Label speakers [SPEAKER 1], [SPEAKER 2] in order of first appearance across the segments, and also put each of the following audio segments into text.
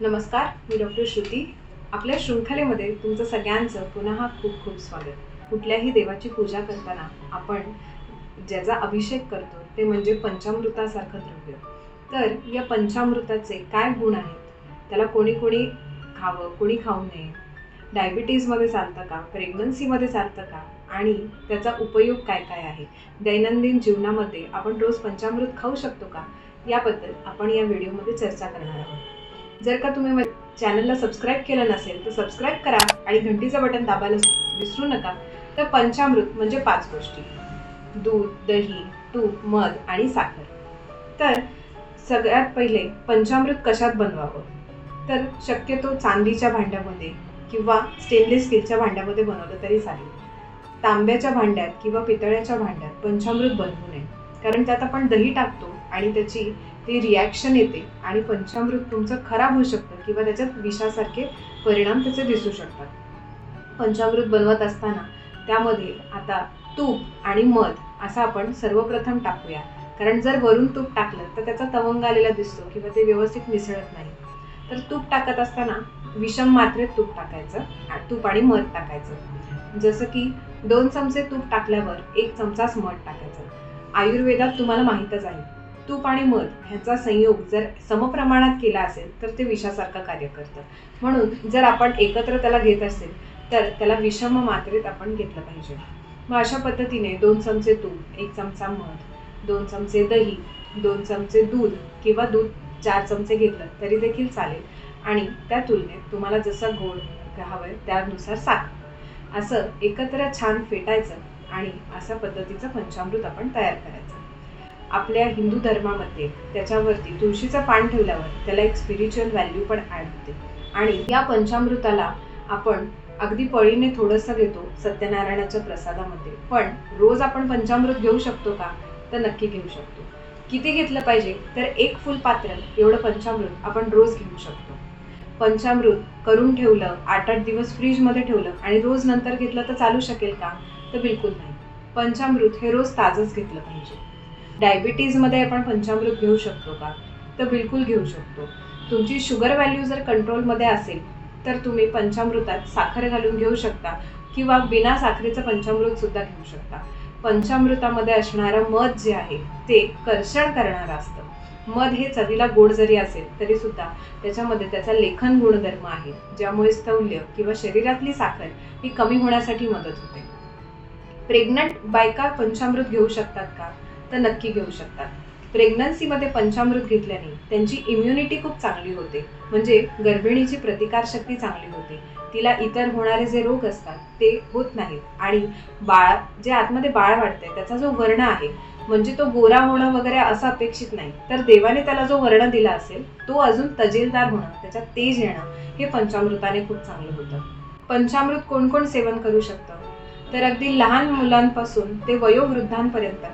[SPEAKER 1] नमस्कार मी डॉक्टर श्रुती. आपल्या शृंखलेमध्ये तुमचं सगळ्यांचं पुन्हा खूप खूप स्वागत. कुठल्याही देवाची पूजा करताना आपण ज्याचा अभिषेक करतो ते म्हणजे पंचामृतासारखं द्रव्य. तर या पंचामृताचे काय गुण आहेत? त्याला कोणी कोणी खावं कोणी खाऊ नये? डायबिटीजमध्ये चालतं का? प्रेग्नन्सीमध्ये चालतं का? आणि त्याचा उपयोग काय काय आहे? दैनंदिन जीवनामध्ये आपण रोज पंचामृत खाऊ शकतो का? याबद्दल आपण या व्हिडिओमध्ये चर्चा करणार आहोत. जर का तुम्ही चॅनलला सबस्क्राईब केलं नसेल तर सबस्क्राईब करा आणि घंटीचं बटन दाबायला विसरू नका. तर पंचामृत म्हणजे पाच गोष्टी. दूध दही तूप मध आणि साखर. तर सगळ्यात पहिले पंचामृत कशात बनवावं? तर शक्यतो चांदीच्या भांड्यामध्ये किंवा स्टेनलेस स्टीलच्या भांड्यामध्ये बनवलं तरी चालेल. तांब्याच्या भांड्यात किंवा पितळ्याच्या भांड्यात पंचामृत बनवू नये. कारण त्यात आपण दही टाकतो आणि त्याची ते रिॲक्शन येते आणि पंचामृत तुमचं खराब होऊ शकतं किंवा त्याच्यात विषासारखे परिणाम त्याचे दिसू शकतात. पंचामृत बनवत असताना त्यामध्ये आता तूप आणि मध असं आपण सर्वप्रथम टाकूया. कारण जर वरून तूप टाकलं तर त्याचा तवंग आलेला दिसतो किंवा ते व्यवस्थित मिसळत नाही. तर तूप टाकत असताना विषम मात्रेत तूप टाकायचं तूप आणि मध टाकायचं. जसं की दोन चमचे तूप टाकल्यावर एक चमचाच मध टाकायचं. आयुर्वेदात तुम्हाला माहीतच आहे. तूप आणि मध ह्याचा संयोग जर समप्रमाणात केला असेल तर ते विषासारखं कार्य करतं. म्हणून जर आपण एकत्र त्याला घेत असेल तर त्याला विषम मात्रेत आपण घेतलं पाहिजे. मग अशा पद्धतीने दोन चमचे तूप एक चमचा मध दोन चमचे दही दोन चमचे दूध किंवा दूध चार चमचे घेतलं तरी देखील चालेल. आणि त्या तुलनेत तुम्हाला जसं गोड हवं त्यानुसार साखर. असं एकत्र छान फेटायचं आणि अशा पद्धतीचं पंचामृत आपण तयार करायचं. आपल्या हिंदू धर्मामध्ये त्याच्यावरती तुळशीचं पान ठेवल्यावर त्याला एक स्पिरिच्युअल व्हॅल्यू पण ॲड होते. आणि या पंचामृताला आपण अगदी पळीने थोडंसं घेतो सत्यनारायणाच्या प्रसादामध्ये. पण रोज आपण पंचामृत घेऊ शकतो का? तर नक्की घेऊ शकतो. किती घेतलं पाहिजे? तर एक फुल पात्र एवढं पंचामृत आपण रोज घेऊ शकतो. पंचामृत करून ठेवलं आठ आठ दिवस फ्रीजमध्ये ठेवलं आणि रोज नंतर घेतलं तर चालू शकेल का? तर बिलकुल नाही. पंचामृत हे रोज ताजंच घेतलं पाहिजे. डायबिटीजमध्ये आपण पंचामृत घेऊ शकतो का? तर बिलकुल घेऊ शकतो. तुमची शुगर व्हॅल्यू जर कंट्रोलमध्ये असेल तर तुम्ही पंचामृतात साखर घालून घेऊ शकता किंवा बिना साखरेचं पंचामृतसुद्धा घेऊ शकता. पंचामृतामध्ये असणारं मध जे आहे ते कर्षण करणारं असतं. मध हे चवीला गोड जरी असेल तरीसुद्धा त्याच्यामध्ये त्याचा लेखन गुणधर्म आहे ज्यामुळे स्थौल्य किंवा शरीरातली साखर ही कमी होण्यासाठी मदत होते. प्रेग्नंट बायका पंचामृत घेऊ शकतात का? तर नक्की घेऊ शकतात. प्रेग्नन्सीमध्ये पंचामृत घेतल्याने त्यांची इम्युनिटी खूप चांगली होते. म्हणजे गर्भिणीची प्रतिकारशक्ती चांगली होते. तिला इतर होणारे जे रोग असतात ते होत नाहीत. आणि बाळ जे आतमध्ये बाळ वाढतंय त्याचा जो वर्ण आहे म्हणजे तो गोरा होणं वगैरे असं अपेक्षित नाही. तर देवाने त्याला जो वर्ण दिला असेल तो अजून तजेलदार होणं त्याच्यात तेज येणं हे पंचामृताने खूप चांगलं होतं. पंचामृत कोण कोण सेवन करू शकतं? तर अगदी लहान मुलांपासून ते वयोवृद्धांपर्यंत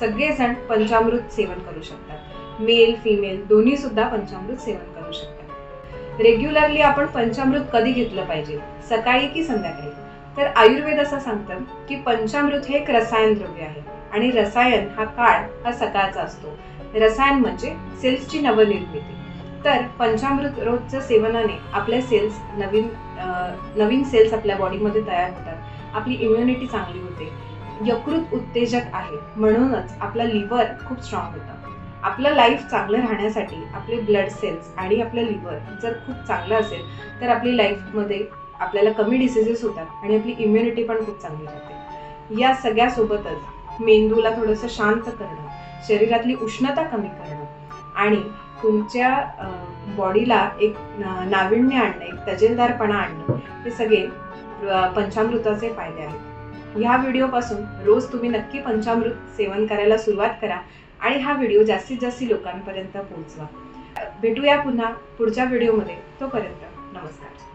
[SPEAKER 1] सगळेजण पंचामृत सेवन करू शकतात. मेल फिमेल दोन्ही सुद्धा पंचामृत सेवन करू शकतात. रेग्युलरली आपण पंचामृत कधी घेतलं पाहिजे? सकाळी की संध्याकाळी? तर आयुर्वेद असं सांगतं की पंचामृत हे एक रसायन द्रव्य आहे आणि रसायन हा काळ हा सकाळचा असतो. रसायन म्हणजे सेल्सची नवनिर्मिती. तर पंचामृत रोजच्या सेवनाने आपल्या सेल्स नवीन नवीन सेल्स आपल्या बॉडीमध्ये तयार होतात. आपली इम्युनिटी चांगली होते. यकृत उत्तेजक आहे. म्हणूनच आपला लिव्हर खूप स्ट्रॉंग होतं. आपलं लाईफ चांगलं राहण्यासाठी आपले ब्लड सेल्स आणि आपलं लिव्हर जर खूप चांगलं असेल तर आपली लाईफमध्ये आपल्याला कमी डिसिजेस होतात आणि आपली इम्युनिटी पण खूप चांगली राहते. या सगळ्यासोबतच मेंदूला थोडंसं शांत करणं शरीरातली उष्णता कमी करणं आणि तुमच्या बॉडीला एक नाविन्य आणणं एक तजेलदारपणा आणणं हे सगळे पंचामृताचे फायदे आहेत. ह्या व्हिडिओपासून रोज तुम्ही नक्की पंचामृत सेवन करायला सुरुवात करा आणि हा व्हिडिओ जास्तीत जास्त लोकांपर्यंत पोहोचवा. भेटूया पुन्हा पुढच्या व्हिडिओमध्ये तोपर्यंत नमस्कार.